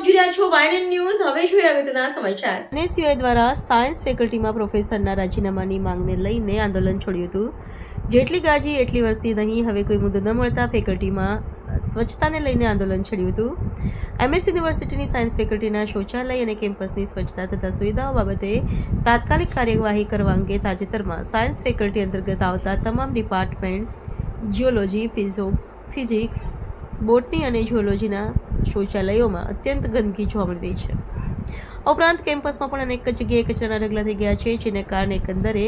જોઈ રહ્યા છો વાયનન ન્યૂઝ. હવે જોઈએ અગત્યના સમાચાર. એનએસયુઆઈ દ્વારા સાયન્સ ફેકલ્ટીમાં પ્રોફેસરના રાજીનામાની માંગને લઈને આંદોલન છોડ્યું હતું. જેટલી ગાજી, એટલી વસ્તી નહીં. હવે કોઈ મુદ્દો ન મળતા ફેકલ્ટીમાં સ્વચ્છતાને લઈને આંદોલન છેડ્યું હતું. એમએસ યુનિવર્સિટીની સાયન્સ ફેકલ્ટીના શૌચાલય અને કેમ્પસની સ્વચ્છતા તથા સુવિધાઓ બાબતે તાત્કાલિક કાર્યવાહી કરવા અંગે તાજેતરમાં સાયન્સ ફેકલ્ટી અંતર્ગત આવતા તમામ ડિપાર્ટમેન્ટ્સ જીઓલોજી ફિઝો, ફિઝિક્સ, બોટની અને ઝુઓલોજીના શૌચાલયોમાં અત્યંત ગંદકી જોવા મળી રહી છે. ઉપરાંત કેમ્પસમાં પણ અનેક જગ્યાએ કચરાના ઢગલા થઈ ગયા છે, જેને કારણે એકંદરે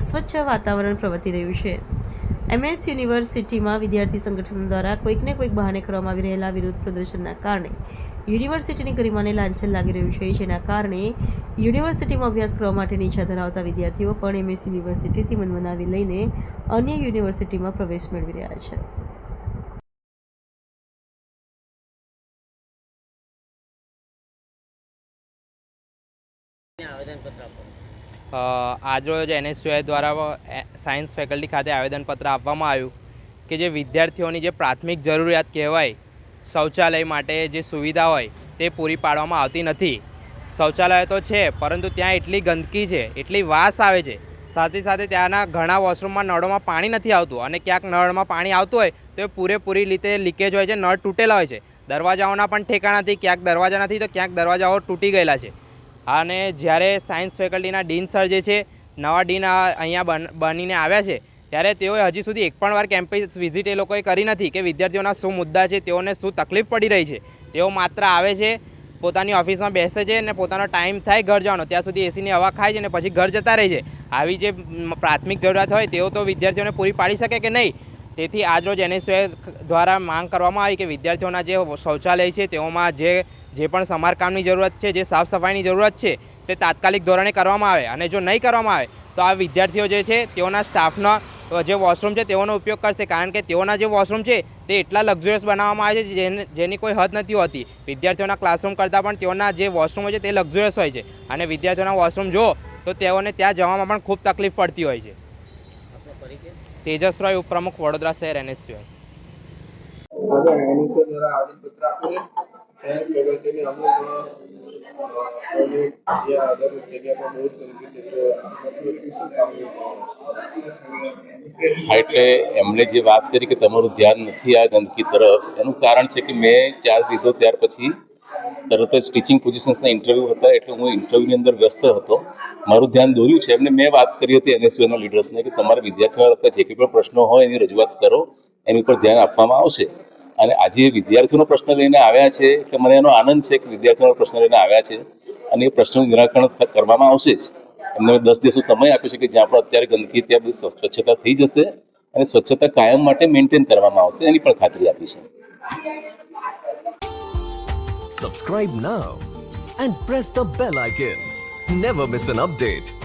અસ્વચ્છ વાતાવરણ પ્રવર્તી રહ્યું છે. એમએસ યુનિવર્સિટીમાં વિદ્યાર્થી સંગઠનો દ્વારા કોઈકને કોઈક બહાને કરવામાં આવી રહેલા વિરોધ પ્રદર્શનના કારણે યુનિવર્સિટીની ગરિમાને લાંછન લાગી રહ્યું છે, જેના કારણે યુનિવર્સિટીમાં અભ્યાસ કરવા માટેની ઈચ્છા ધરાવતા વિદ્યાર્થીઓ પણ એમએસ યુનિવર્સિટીથી મન મનાવી લઈને અન્ય યુનિવર્સિટીમાં પ્રવેશ મેળવી રહ્યા છે. આજરોજ એનએસયુઆઈ દ્વારા સાયન્સ ફેકલ્ટી ખાતે આવેદનપત્ર આપવામાં આવ્યું કે જે વિદ્યાર્થીઓની જે પ્રાથમિક જરૂરિયાત કહેવાય, શૌચાલય માટે જે સુવિધા હોય તે પૂરી પાડવામાં આવતી નથી. શૌચાલય તો છે, પરંતુ ત્યાં એટલી ગંદકી છે, એટલી વાસ આવે છે. સાથે સાથે ત્યાંના ઘણા વોશરૂમમાં નળોમાં પાણી નથી આવતું અને ક્યાંક નળમાં પાણી આવતું હોય તો એ પૂરેપૂરી રીતે લીકેજ હોય છે, નળ તૂટેલા હોય છે. દરવાજાઓના પણ ઠેકાણાથી, ક્યાંક દરવાજા નથી તો ક્યાંક દરવાજાઓ તૂટી ગયેલા છે. અને જ્યારે સાયન્સ ફેકલ્ટીના ડીન સર જે છે, નવા ડીન અહીંયા બન, બનીને આવ્યા છે, ત્યારે તેઓએ હજી સુધી એક પણ વાર કેમ્પસ વિઝિટ એ લોકોએ કરી નથી કે વિદ્યાર્થીઓના શું મુદ્દા છે, તેઓને શું તકલીફ પડી રહી છે. તેઓ માત્ર આવે છે, પોતાની ઓફિસમાં બેસે છે અને પોતાનો ટાઈમ થાય ઘર જવાનો. ત્યાં સુધી એસીની હવા ખાય છે અને પછી ઘર જતા રહે છે. આવી જે પ્રાથમિક જરૂરિયાત હોય તેઓ તો વિદ્યાર્થીઓને પૂરી પાડી શકે કે નહીં? તેથી આજરોજ એનએસયુએ દ્વારા માંગ કરવામાં આવી કે વિદ્યાર્થીઓના જે શૌચાલય છે, તેઓમાં જે જે પણ સમારકામની જરૂરત છે, જે સાફ સફાઈની જરૂરત છે, તે તાત્કાલિક ધોરણે કરવામાં આવે અને જો નહીં કરવામાં આવે, તો આ વિદ્યાર્થીઓ જે છે, તેઓના સ્ટાફના જે વોશરૂમ છે, તેઓનો ઉપયોગ કરશે કારણ કે તેઓના જે વોશરૂમ છે, તે એટલા લક્ઝુરિયસ બનાવવામાં આવે છે, જેની કોઈ હદ નથી હોતી. વિદ્યાર્થીઓના ક્લાસરૂમ કરતાં પણ તેઓના જે વોશરૂમ હોય છે, તે લક્ઝુરિયસ હોય છે. અને વિદ્યાર્થીઓના વોશરૂમ જો તો તેઓને ત્યાં જવામાં પણ ખૂબ તકલીફ પડતી હોય છે. તેજસ રોય ઉપપ્રમુખ વડોદરા શહેર એનએસયુઆઈ. હા, એટલે એમણે જે વાત કરી કે તમારું ધ્યાન નથી આ ગંદકી તરફ, એનું કારણ છે કે મેં ચાર્જ લીધો ત્યાર પછી તરત જ ટીચિંગ પોઝિશન્સના ઇન્ટરવ્યૂ હતા, એટલે હું ઇન્ટરવ્યૂની અંદર વ્યસ્ત હતો. મારું ધ્યાન દોર્યું છે. એમને મેં વાત કરી હતી એનએસયુના લીડર્સને કે તમારા વિદ્યાર્થીઓના લગતા જે કંઈ પણ પ્રશ્નો હોય એની રજૂઆત કરો, એની ઉપર ધ્યાન આપવામાં આવશે. અને આજે વિદ્યાર્થીઓનો પ્રશ્ન લઈને આવ્યા છે કે મને એનો આનંદ છે કે વિદ્યાર્થીઓનો પ્રશ્ન લઈને આવ્યા છે અને એ પ્રશ્નનું નિરાકરણ કરવામાં આવશે જ. એમને મેં દસ દિવસનો સમય આપ્યો છે કે જ્યાં પણ અત્યારે ગંદકી, ત્યાં બધી સ્વચ્છતા થઈ જશે અને સ્વચ્છતા કાયમ માટે મેન્ટેન કરવામાં આવશે એની પણ ખાતરી આપી છે. Subscribe now and press the bell icon never miss an update.